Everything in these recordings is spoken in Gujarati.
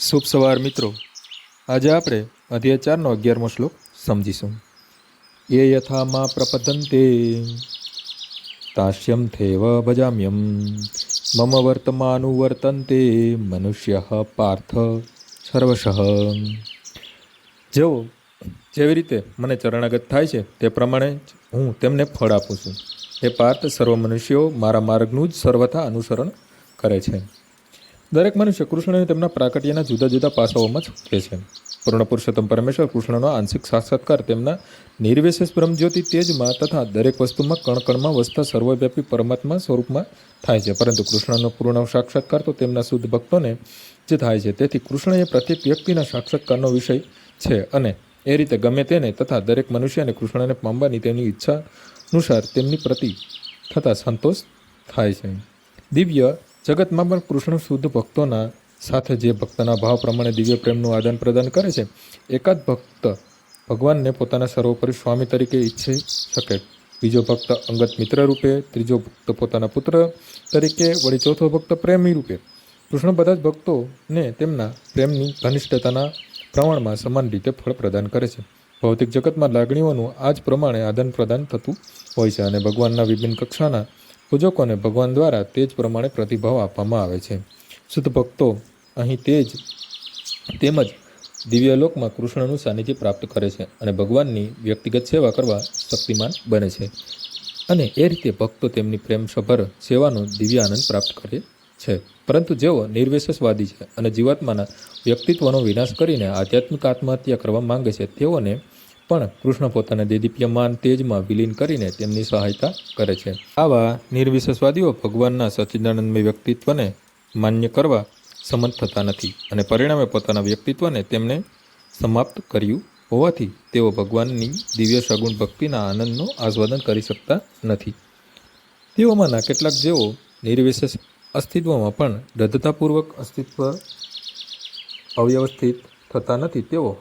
શુભ સવાર મિત્રો. આજે આપણે અધ્યાય ચારનો અગિયારમો શ્લોક સમજીશું. એ યથામાં પ્રપદંતે તાસ્યમ થેવ ભજામ્યમ. મમ વર્તમાનુવર્તંતે મનુષ્ય પાર્થ સર્વશઃ. જેઓ જેવી રીતે મને ચરણાગત થાય છે તે પ્રમાણે જ હું તેમને ફળ આપું છું. એ પાર્થ સર્વ મનુષ્યો મારા માર્ગનું જ સર્વથા અનુસરણ કરે છે. દરેક મનુષ્ય કૃષ્ણને તેમના પ્રાકટ્યના જુદા જુદા પાસાઓમાં છૂટકે છે. પૂર્ણ પુરુષોત્તમ પરમેશ્વર કૃષ્ણનો આંશિક સાક્ષાત્કાર તેમના નિર્વિશેષ બ્રહ્મજ્યોતિ તેજમાં તથા દરેક વસ્તુમાં કણકણમાં વસતા સર્વવ્યાપી પરમાત્મા સ્વરૂપમાં થાય છે. પરંતુ કૃષ્ણનો પૂર્ણ સાક્ષાત્કાર તો તેમના શુદ્ધ ભક્તોને જ થાય છે. તેથી કૃષ્ણ એ પ્રત્યેક વ્યક્તિના સાક્ષાત્કારનો વિષય છે અને એ રીતે ગમે તેને તથા દરેક મનુષ્યને કૃષ્ણને પામવાની તેમની ઈચ્છા અનુસાર તેમની પ્રતિ થતા સંતોષ થાય છે. દિવ્ય જગતમાં પણ કૃષ્ણ શુદ્ધ ભક્તોના સાથે જે ભક્તના ભાવ પ્રમાણે દિવ્ય પ્રેમનું આદાન પ્રદાન કરે છે, એકાદ ભક્ત ભગવાનને પોતાના સર્વોપરી સ્વામી તરીકે ઈચ્છી શકે. બીજો ભક્ત અંગત મિત્ર રૂપે, ત્રીજો ભક્ત પોતાના પુત્ર તરીકે, વળી ચોથો ભક્ત પ્રેમી રૂપે. કૃષ્ણ બધા જ ભક્તોને તેમના પ્રેમની ઘનિષ્ઠતાના પ્રમાણમાં સમાન રીતે ફળ પ્રદાન કરે છે. ભૌતિક જગતમાં લાગણીઓનું આ જ પ્રમાણે આદાન પ્રદાન થતું હોય છે અને ભગવાનના વિભિન્ન કક્ષાના પૂજકોને ભગવાન દ્વારા તે જ પ્રમાણે પ્રતિભાવ આપવામાં આવે છે. શુદ્ધ ભક્તો અહીં તે જ તેમજ દિવ્યલોકમાં કૃષ્ણનું સાનિધ્ય પ્રાપ્ત કરે છે અને ભગવાનની વ્યક્તિગત સેવા કરવા શક્તિમાન બને છે. અને એ રીતે ભક્તો તેમની પ્રેમસભર સેવાનો દિવ્ય આનંદ પ્રાપ્ત કરે છે. પરંતુ જેઓ નિર્વિશેષવાદી છે અને જીવાત્માના વ્યક્તિત્વનો વિનાશ કરીને આધ્યાત્મિક આત્મહત્યા કરવા માંગે છે, તેઓને પણ કૃષ્ણ પોતાના દેદીપ્યમાન તેજમાં વિલીન કરીને તેમની સહાયતા કરે છે. આવા નિર્વિશેષવાદીઓ ભગવાનના સચ્ચિદાનંદમય વ્યક્તિત્વને માન્ય કરવા સમર્થ થતા નથી અને પરિણામે પોતાના વ્યક્તિત્વને તેમને સમાપ્ત કર્યું હોવાથી તેઓ ભગવાનની દિવ્ય સગુણ ભક્તિના આનંદનો આસ્વાદન કરી શકતા નથી. તેઓમાંના કેટલાક જેઓ નિર્વિશેષ અસ્તિત્વમાં પણ દ્રઢતાપૂર્વક અસ્તિત્વ અવ્યવસ્થિત થતા નથી. તેઓ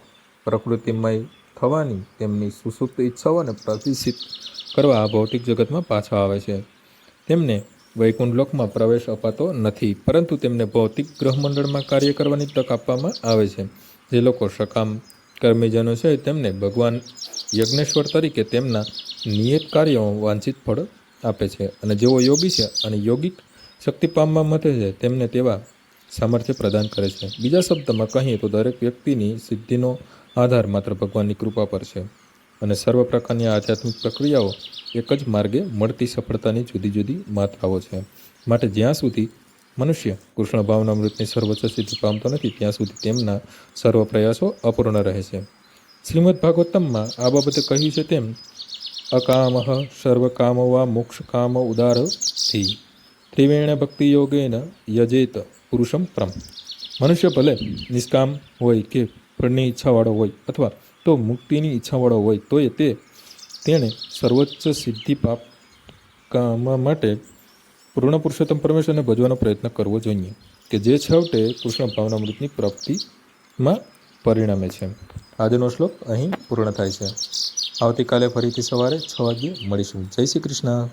પ્રકૃતિમય થવાની તેમની સુસુપ્ત ઈચ્છાઓને પ્રતિષ્ઠિત કરવા ભૌતિક જગતમાં પાછા આવે છે. તેમને વૈકુંઠ લોકમાં પ્રવેશ અપાતો નથી, પરંતુ તેમને ભૌતિક ગ્રહમંડળમાં કાર્ય કરવાની તક આપવામાં આવે છે. જે લોકો સકામ કર્મીજનો છે, તેમને ભગવાન યજ્ઞેશ્વર તરીકે તેમના નિયત કાર્યો વાંછિત ફળ આપે છે અને જેઓ યોગી છે અને યોગિક શક્તિ પામવા મતે છે, તેમને તેવા સામર્થ્ય પ્રદાન કરે છે. બીજા શબ્દમાં કહીએ તો દરેક વ્યક્તિની સિદ્ધિનો આધાર માત્ર ભગવાનની કૃપા પર છે. અને સર્વ પ્રકારની આધ્યાત્મિક પ્રક્રિયાઓ એક જ માર્ગે મળતી સફળતાની જુદી જુદી માત્રાઓ છે. માટે જ્યાં સુધી મનુષ્ય કૃષ્ણ ભાવનામૃતની સર્વોચ્ચ સિદ્ધિ પામતો નથી, ત્યાં સુધી તેમના સર્વ પ્રયાસો અપૂર્ણ રહે છે. શ્રીમદ ભાગવતમમાં આ બાબતે કહ્યું છે તેમ, અકામ સર્વકામ વા મોક્ષ કામ ઉદારથી ત્રિવેણ ભક્તિ યોગેન યજેત પુરુષમ પ્રમ મનુષ્ય ભલે નિષ્કામ હોય કે ફળની ઈચ્છાવાળો હોય અથવા તો મુક્તિની ઈચ્છાવાળો હોય તોય તે તેણે સર્વોચ્ચ સિદ્ધિ પાપ કામ માટે પૂર્ણ પુરુષોત્તમ પરમેશ્વરને ભજવાનો પ્રયત્ન કરવો જોઈએ કે જે છેવટે કૃષ્ણ ભાવનામૃતની પ્રાપ્તિમાં પરિણમે છે. આજનો શ્લોક અહીં પૂર્ણ થાય છે. આવતીકાલે ફરીથી સવારે છ વાગ્યે મળીશું. જય શ્રી કૃષ્ણ.